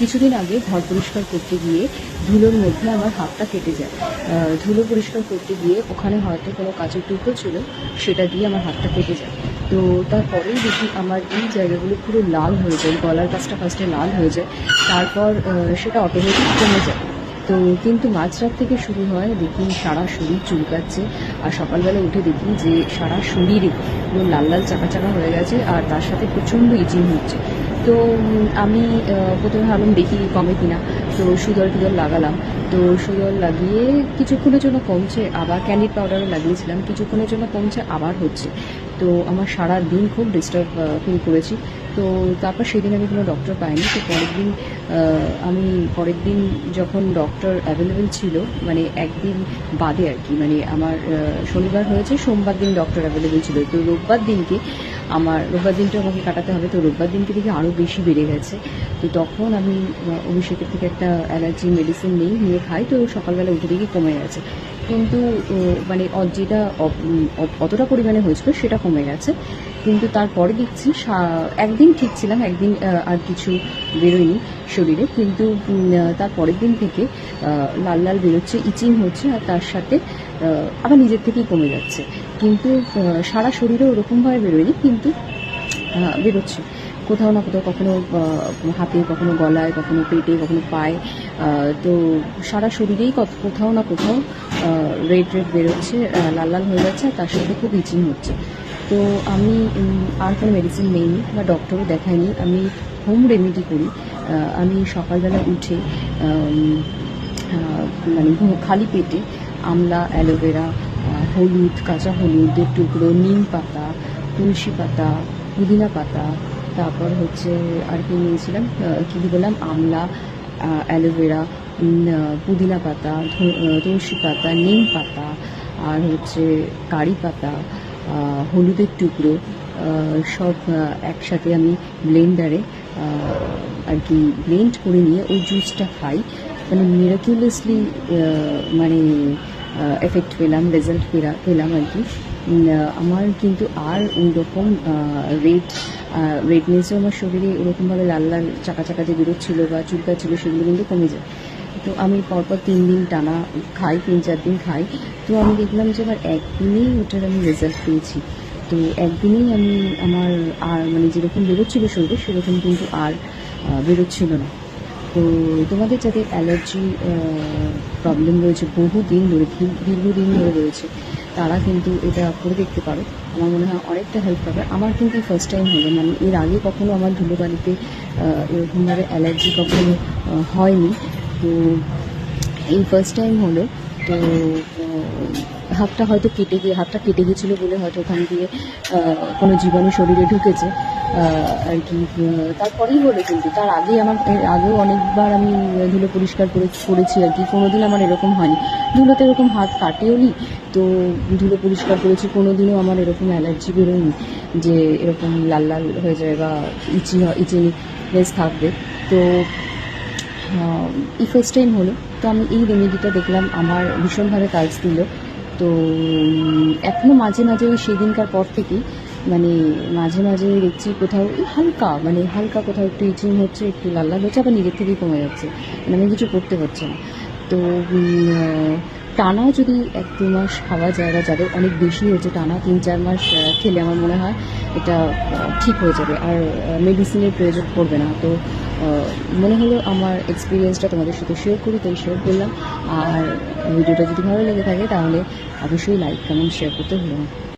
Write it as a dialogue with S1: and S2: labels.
S1: কিছুদিন আগে ঘর পরিষ্কার করতে গিয়ে ধুলোর মধ্যে আমার হাতটা কেটে যায়। ধুলো পরিষ্কার করতে গিয়ে ওখানে হয়তো কোনো কাজের টুকরো ছিল, সেটা দিয়ে আমার হাতটা কেটে যায়। তো তারপরেই দেখি আমার এই জায়গাগুলো পুরো লাল হয়ে যায়, গলার কাছটা ফার্স্টে লাল হয়ে যায়, তারপর সেটা অটোমেটিক কমে যায়। তো কিন্তু মাঝরাত থেকে শুরু হয়, দেখি সারা শরীর চুলকাচ্ছে, আর সকালবেলা উঠে দেখি যে সারা শরীরে পুরো লাল লাল চাকা চাকা হয়ে গেছে, আর তার সাথে প্রচণ্ড ইচিং হচ্ছে। তো, আমি প্রথমে ভাবলাম দেখি কমে কিনা। তো সুদল টুদল লাগালাম। তো সুদল লাগিয়ে কিছুক্ষণের জন্য কমছে, আবার ক্যান্ডিড পাউডারও লাগিয়েছিলাম। কিছুক্ষণের জন্য কমছে, আবার হচ্ছে। তো আমার সারা দিন খুব ডিস্টার্ব ফিল করেছি। তো তারপর সেদিন আমি কোনো ডক্টর পাইনি। তো পরের দিন আমি পরের দিন যখন ডক্টর অ্যাভেলেবেল ছিল মানে একদিন বাদে আর কি মানে আমার শনিবার হয়েছে, সোমবার দিন ডক্টর অ্যাভেলেবেল ছিল। তো রোববার দিনকে আমার রোববার দিনটা আমাকে কাটাতে হবে, তো রোববার দিনকে দেখি আরও বেশি বেড়ে গেছে। তো তখন আমি অভিষেকের থেকে একটা অ্যালার্জি মেডিসিন নিই, নিয়ে খাই, তো সকালবেলা উঠে দেখি কমে গেছে। কিন্তু মানে যেটা অতটা পরিমাণে হয়েছিল, সেটা কমে গেছে। কিন্তু তারপরে দেখছি একদিন ঠিক ছিলাম, একদিন আর কিছু বেরোয়নি শরীরে। কিন্তু তার পরের দিন থেকে লাল লাল বেরোচ্ছে, ইচিং হচ্ছে, আর তার সাথে আবার নিজের থেকেই কমে যাচ্ছে। কিন্তু সারা শরীরে ওরকমভাবে বেরোয়নি, কিন্তু বেরোচ্ছে। কোথাও না কোথাও কখনো হাতে, কখনো গলায়, কখনো পেটে, কখনো পায়ে তো সারা শরীরেই কোথাও না কোথাও রেড রেড বেরোচ্ছে লাল লাল হয়ে যাচ্ছে আর তার সাথে খুব ইচিং হচ্ছে। তো আমি আর কোনো মেডিসিন নেইনি বা ডক্টরও দেখাইনি আমি হোম রেমেডি করি। আমি সকালবেলা উঠে মানে খালি পেটে আমলা, অ্যালোভেরা হলুদ, কাঁচা হলুদের টুকরো নিম পাতা, তুলসী পাতা, পুদিনা পাতা তারপর হচ্ছে আর কি নিয়েছিলাম কি দিয়ে বললাম? আমলা অ্যালোভেরা পুদিনা পাতা তুলসী পাতা, নিম পাতা, আর হচ্ছে কারি পাতা হলুদের টুকরো সব একসাথে আমি ব্লেন্ডারে আর কি ব্লেন্ড করে নিয়ে ওই জুসটা খাই। মানে মিরাকুলাসলি মানে এফেক্ট পেলাম রেজাল্ট পেলা পেলাম আর কি। আমার কিন্তু আর ওই রকম রেড রেডনেসও আমার শরীরে ওরকমভাবে লাল লাল চাকা চাকা যে বেরোচ্ছিল বা চুলকা ছিল সেগুলো কিন্তু কমে যায়। তো আমি পরপর তিন দিন টানা খাই, তিন, চার দিন খাই। তো আমি দেখলাম যে আমার একদিনেই ওটার আমি রেজাল্ট পেয়েছি। তো একদিনেই আমি আমার আর মানে যেরকম বেরোচ্ছিল শরীরে, সেরকম কিন্তু আর বেরোচ্ছিল না। তো তোমাদের যাদের অ্যালার্জি প্রবলেম রয়েছে, বহুদিন ধরে দীর্ঘদিন ধরে রয়েছে। তারা কিন্তু এটা করে দেখতে পারো। আমার মনে হয় অনেকটা হেল্প পাবে। আমার কিন্তু ফার্স্ট টাইম হলো। মানে এর আগে কখনো আমার ধুলোবালিতে এরকমভাবে অ্যালার্জি কখনো হয়নি। তো এই ফার্স্ট টাইম হলো। তো হাতটা হয়তো কেটে গিয়ে, হাতটা কেটে গেছিল বলে হয়তো ওখান দিয়ে কোনো জীবাণু শরীরে ঢুকেছে। আর কি তারপরেই হলো কিন্তু। তার আগে আমার আগেও অনেকবার আমি ধুলো পরিষ্কার করে, করেছি আর কি। কোনো কোনোদিন আমার এরকম হয়নি। ধুলোতে এরকম হাত কাটেও নি তো ধুলো পরিষ্কার করেছি, কোনোদিনও আমার এরকম অ্যালার্জি বেরোয়নি যে এরকম লাল লাল হয়ে যায় বা ইচি ইচিনেস থাকবে। তো এই ফার্স্ট টাইম হলো। তো আমি এই রেমেডিটা দেখলাম। আমার ভীষণভাবে কাজ দিল। তো এখনও এখনও মাঝে মাঝে ওই সেদিনকার পর থেকেই মানে মাঝে মাঝে দেখছি কোথাও হালকা মানে হালকা কোথাও একটু ইচিং হচ্ছে একটু লাল লাল হচ্ছে, আবার নিজের থেকেই কমে যাচ্ছে। মানে আমি কিছু করতে পারছি না। তো টানা যদি এক দু মাস খাওয়া যায় বা যাদের অনেক বেশি হয়েছে টানা, তিন চার মাস খেলে আমার মনে হয় এটা ঠিক হয়ে যাবে। আর মেডিসিনের প্রয়োজন পড়বে না। তো মনে হলো আমার এক্সপিরিয়েন্সটা তোমাদের সাথে শেয়ার করি, তাই শেয়ার করলাম। আর, ভিডিওটা যদি ভালো লেগে থাকে তাহলে অবশ্যই লাইক কমেন্ট শেয়ার করতে ভুলো না।